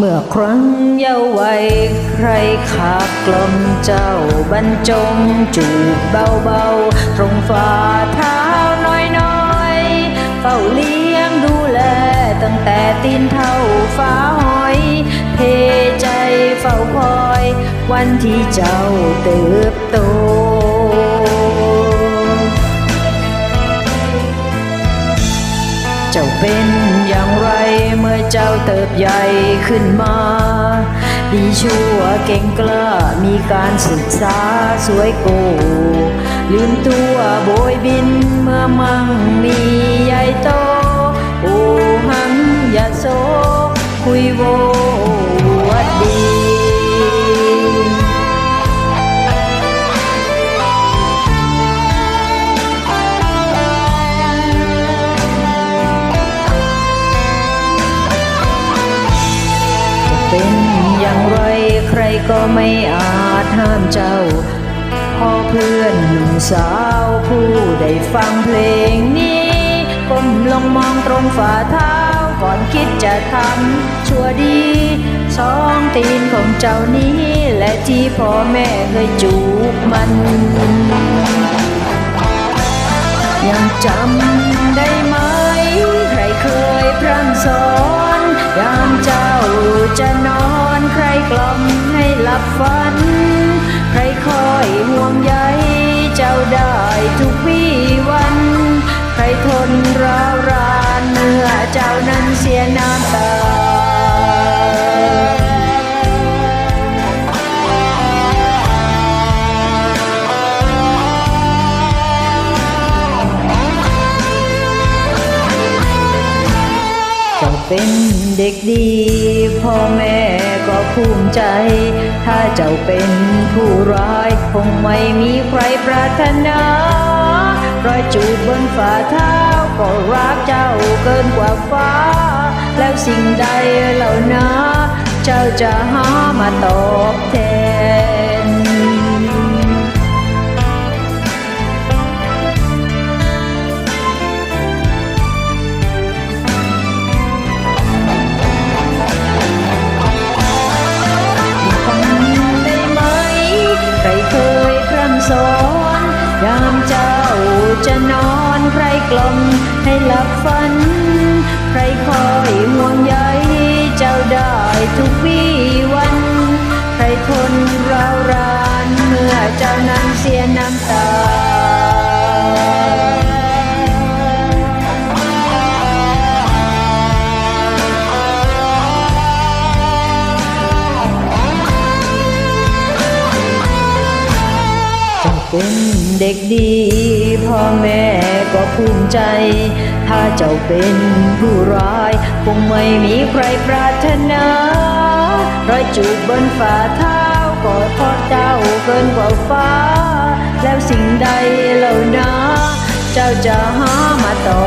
เมื่อครั้งเยาว์วัยใครขับกลมเจ้าบรรจงจูบเบาๆ ตรงฝ่าเท้าน้อยๆ เฝ้าเลี้ยงดูแลตั้งแต่ตีนเท่าฟ้าหอย เทใจเฝ้าคอย วันที่เจ้าเติบโต จ้าเป็นอย่างไรเมื่อเจ้าเติบใหญ่ขึ้นมา ดีชั่วเก่งกล้ามีการศึกษาสวยโก ลืมตัวโบยบินเมื่อมั่งมีใหญ่โต โอหังยาโซคุยโว เป็นอย่างไรใครก็ไม่อาจห้ามเจ้าพอเพื่อนหนุ่มสาวผู้ได้ฟังเพลงนี้ก้มลงมองตรงฝ่าเท้าก่อนคิดจะทำชั่วดีสองตีนของเจ้านี้ และที่พ่อแม่เคยจูบมัน ยังจำได้ไหม ใครเคยพร่ำสอนยามเจ้า จะนอนใครกล่อมให้หลับฝัน เป็นเด็กดี พ่อแม่ก็ภูมิใจ ถ้าเจ้าเป็นผู้ร้าย คงไม่มีใครปรารถนารอยจูบบนฝ่าเท้าก็รักเจ้าเกินกว่าฟ้า แล้วสิ่งใดเหล่านะ เจ้าจะหามาตอบแทน จะนอนใครกล่อมให้หลับฝัน ใครคอยห่วงใยเจ้าได้ทุกวี่วัน ใครทนราวรานเมื่อเจ้านั้นเสียน้ำตา เป็นเด็กดี พ่อแม่ก็ภูมิใจ ถ้าเจ้าเป็นผู้ร้าย คงไม่มีใครปรารถนารอยจูบบนฝ่าเท้าก็ทอดเจ้าเกินกว่าฟ้า แล้วสิ่งใดเหล่านาเจ้าจะหามาต่อ